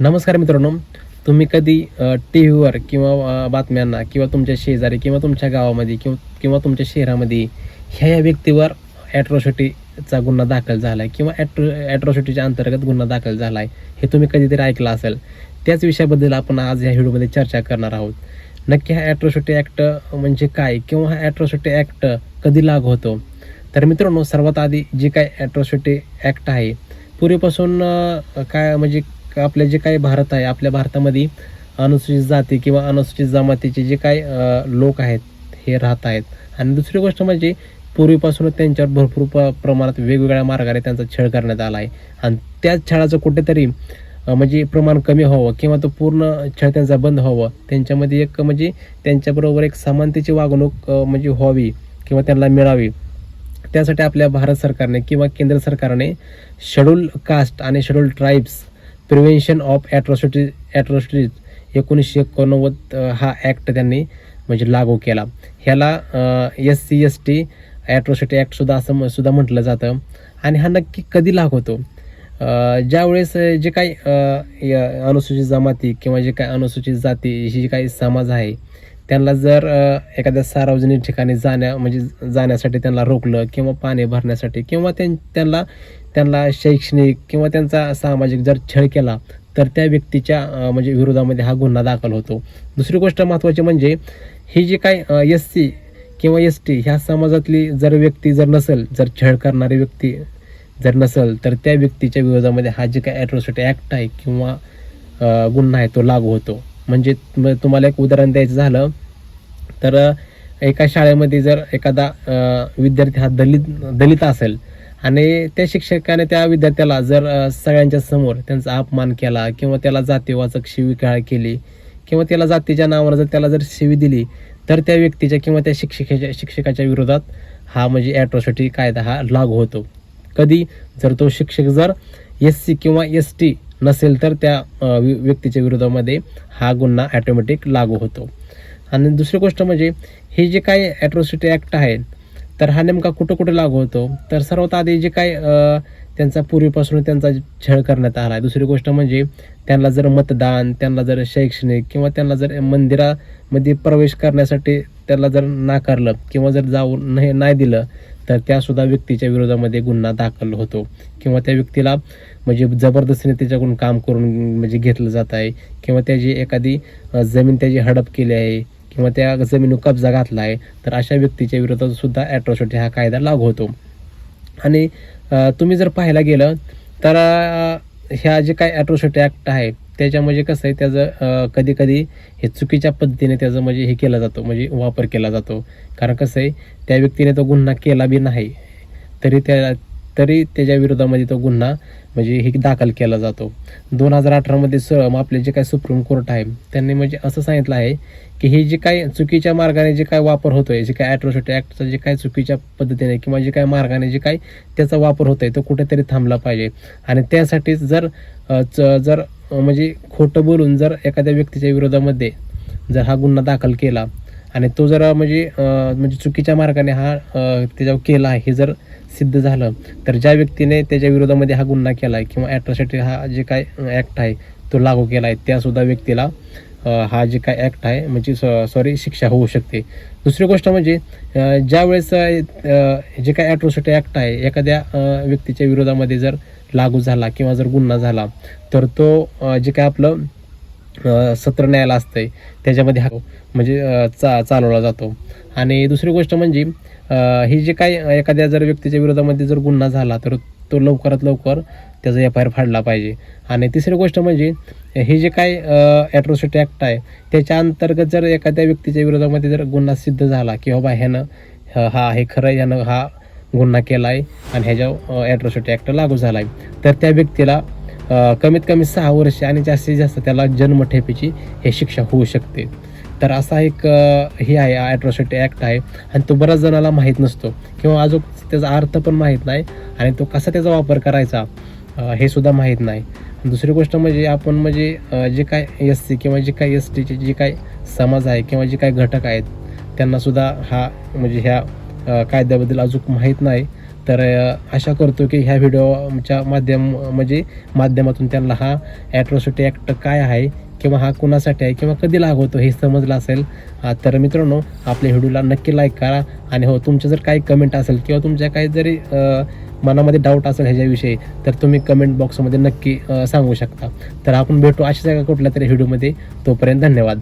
नमस्कार मित्रांनो. तुम्ही कधी टी व्हीवर किंवा बातम्यांना किंवा तुमच्या शेजारी किंवा तुमच्या गावामध्ये किंवा किंवा तुमच्या शहरामध्ये ह्या या व्यक्तीवर ॲट्रॉसिटीचा गुन्हा दाखल झाला आहे किंवा ॲट्रो ॲट्रॉसिटीच्या अंतर्गत गुन्हा दाखल झाला आहे हे तुम्ही कधीतरी ऐकलं असेल. त्याच विषयाबद्दल आपण आज ह्या व्हिडिओमध्ये चर्चा करणार आहोत. नक्की हा ॲट्रॉसिटी ॲक्ट म्हणजे काय किंवा हा ॲट्रॉसिटी ॲक्ट कधी लागू होतो? तर मित्रांनो सर्वात आधी जे काय ॲट्रॉसिटी ॲक्ट आहे पूर्वीपासून काय म्हणजे आपले जे काही भारत आहे आपल्या भारतामध्ये अनुसूचित जाती किंवा अनुसूचित जमातीचे जे काही लोक आहेत हे राहत आहेत. आणि दुसरी गोष्ट म्हणजे पूर्वीपासूनच त्यांच्यावर भरपूर प प्रमाणात वेगवेगळ्या मार्गाने त्यांचा छळ करण्यात आला आहे. आणि त्याच छळाचं कुठेतरी म्हणजे प्रमाण कमी व्हावं किंवा तो पूर्ण छळ त्यांचा बंद व्हावं त्यांच्यामध्ये एक म्हणजे त्यांच्याबरोबर एक समानतेची वागणूक म्हणजे व्हावी किंवा त्यांना मिळावी. त्यासाठी आपल्या भारत सरकारने किंवा केंद्र सरकारने शेड्यूल कास्ट आणि schedule tribes prevention of atrocity atrocities एकोणीसशे एकोणनव्वद हा ॲक्ट त्यांनी म्हणजे लागू केला. ह्याला S C S T atrocity ॲक्टसुद्धा असं सुद्धा म्हटलं जातं. आणि हा नक्की कधी लागू होतो? ज्यावेळेस जे काही य- अनुसूचित जमाती किंवा जे काही अनुसूचित जाती ही जी काही समाज आहे त्यांना जर एखाद्या सार्वजनिक ठिकाणी जाण्या म्हणजे जाण्यासाठी त्यांना रोखलं किंवा पाणी भरण्यासाठी किंवा त्यां त्यांना त्यांना शैक्षणिक किंवा त्यांचा सामाजिक जर छळ केला तर त्या व्यक्तीच्या म्हणजे विरोधामध्ये हा गुन्हा दाखल होतो. दुसरी गोष्ट महत्त्वाची म्हणजे ही जी काही एस सी किंवा एस टी ह्या समाजातली जर व्यक्ती जर नसेल जर छळ करणारी व्यक्ती जर नसेल तर त्या व्यक्तीच्या विरोधामध्ये हा जे काय ॲट्रॉसिटी ॲक्ट आहे किंवा गुन्हा आहे तो लागू होतो. म्हणजे तुम्हाला एक उदाहरण द्यायचं झालं तर एका शाळेमध्ये जर एखादा विद्यार्थी हा दलित दलित असेल आणि त्या शिक्षकाने त्या विद्यार्थ्याला जर सगळ्यांच्या समोर त्यांचा अपमान केला किंवा त्याला जातीवाचक शिवीगाळ केली किंवा त्याला जातीच्या नावानं जर त्याला जर शिवी दिली तर त्या व्यक्तीच्या किंवा त्या शिक्षिकेच्या शिक्षकाच्या विरोधात हा म्हणजे ॲट्रॉसिटी कायदा हा लागू होतो. कधी? जर तो शिक्षक जर एस सी किंवा एस टी नसेल तर त्या वि- व्यक्तीच्या विरोधामध्ये हा गुन्हा ॲटोमॅटिक लागू होतो. आणि दुसरी गोष्ट म्हणजे हे जे काही ॲट्रॉसिटी ॲक्ट आहे तर हा नेमका कुठं कुठं लागू होतो? तर सर्वात आधी जे काय त्यांचा पूर्वीपासून त्यांचा छळ करण्यात आला आहे. दुसरी गोष्ट म्हणजे त्यांना जर मतदान त्यांना जर शैक्षणिक किंवा त्यांना जर मंदिरामध्ये प्रवेश करण्यासाठी त्याला जर नाकारलं किंवा जर जाऊ नाही नाही दिलं तर त्यासुद्धा व्यक्तीच्या विरोधामध्ये गुन्हा दाखल होतो. किंवा त्या व्यक्तीला म्हणजे जबरदस्तीने त्याच्याकडून काम करून म्हणजे घेतलं जात आहे. किंवा त्याची एखादी जमीन त्याची हडप केली आहे. किंवा त्या जमिनीवर कब्जा घातला आहे. तर अशा व्यक्तीच्या विरोधात सुद्धा ॲट्रॉसिटी हा कायदा लागू होतो. आणि तुम्ही जर पाहायला गेलं तर ह्या जे काही ॲट्रॉसिटी ॲक्ट आहे त्याच्या म्हणजे कसं आहे त्याचं कधी कधी हे चुकीच्या पद्धतीने त्याचं म्हणजे हे केला जातो म्हणजे वापर केला जातो. कारण कसं आहे त्या व्यक्तीने तो गुन्हा केला बी नाही तरी त्या तरी त्याच्या विरोधामध्ये तो गुन्हा म्हणजे हे दाखल केला जातो. दोन हजार अठरामध्ये स आपले जे काय सुप्रीम कोर्ट आहे त्यांनी म्हणजे असं सांगितलं आहे की हे जे काय चुकीच्या मार्गाने जे काय वापर होतो आहे जे काय ॲट्रॉसिटी ॲक्टचा जे काय चुकीच्या पद्धतीने किंवा जे काय मार्गाने जे काय त्याचा वापर होतो आहे तो कुठेतरी थांबला पाहिजे. आणि त्यासाठीच जर च- जर म्हणजे खोटं बोलून जर एखाद्या व्यक्तीच्या विरोधामध्ये जर हा गुन्हा दाखल केला आणि तो जर म्हणजे म्हणजे चुकीच्या मार्गाने हा त्याच्यावर केला आहे हे जर सिद्ध झालं तर ज्या व्यक्तीने त्याच्या विरोधामध्ये हा गुन्हा केला आहे किंवा ॲट्रॉसिटी हा जे काय ॲक्ट आहे तो लागू केला आहे त्यासुद्धा व्यक्तीला हा जे काय ॲक्ट आहे म्हणजे सॉरी शिक्षा होऊ शकते. दुसरी गोष्ट म्हणजे ज्यावेळेस जे काय ॲट्रॉसिटी ॲक्ट आहे एखाद्या व्यक्तीच्या विरोधामध्ये जर लागू झाला किंवा जर गुन्हा झाला तर तो जे काय आपलं सत्र न्यायालय असतंय त्याच्यामध्ये हा म्हणजे चा चालवला जातो. आणि दुसरी गोष्ट म्हणजे ही जे काही एखाद्या जर व्यक्तीच्या विरोधामध्ये जर गुन्हा झाला तर तो लवकरात लवकर त्याचा एफ आय आर फाडला पाहिजे. आणि तिसरी गोष्ट म्हणजे हे जे काय ॲट्रॉसिटी ॲक्ट आहे त्याच्या अंतर्गत जर एखाद्या व्यक्तीच्या विरोधामध्ये जर गुन्हा सिद्ध झाला की बाबा ह्यानं हा हे खरं ह्यानं हा गुन्हा केला आहे आणि ह्याच्या ॲट्रॉसिटी ॲक्ट लागू झाला आहे तर त्या व्यक्तीला कमीत कमी सहा वर्ष आणि जास्तीत जास्त त्याला जन्मठेपेची हे शिक्षा होऊ शकते. तर असा एक हे आहे ॲट्रॉसिटी ॲक्ट आहे. आणि तो बऱ्याच जणाला माहीत नसतो. किंवा अजून त्याचा अर्थ पण माहीत नाही. आणि तो कसा त्याचा वापर करायचा हे सुद्धा माहीत नाही. दुसरी गोष्ट म्हणजे आपण म्हणजे जे काय एस सी किंवा जे काय एस टीचे जे काय समाज आहे किंवा जे काय घटक आहेत त्यांनासुद्धा हा म्हणजे ह्या कायद्याबद्दल अजून माहीत नाही. तर आशा करतो की ह्या व्हिडिओच्या माध्यम म्हणजे माध्यमातून त्यांना हा ॲट्रॉसिटी ॲक्ट काय आहे किंवा हा कुणासाठी आहे किंवा कधी लागू होतो हे समजलं असेल. तर मित्रांनो आपल्या व्हिडिओला नक्की लाईक करा. आणि हो तुमचं जर काही कमेंट असेल किंवा तुमच्या काही जरी मनामध्ये डाऊट असेल ह्याच्याविषयी तर तुम्ही कमेंट बॉक्समध्ये नक्की सांगू शकता. तर आपण भेटू अशाच एका कुठल्या तरी व्हिडिओमध्ये तोपर्यंत धन्यवाद.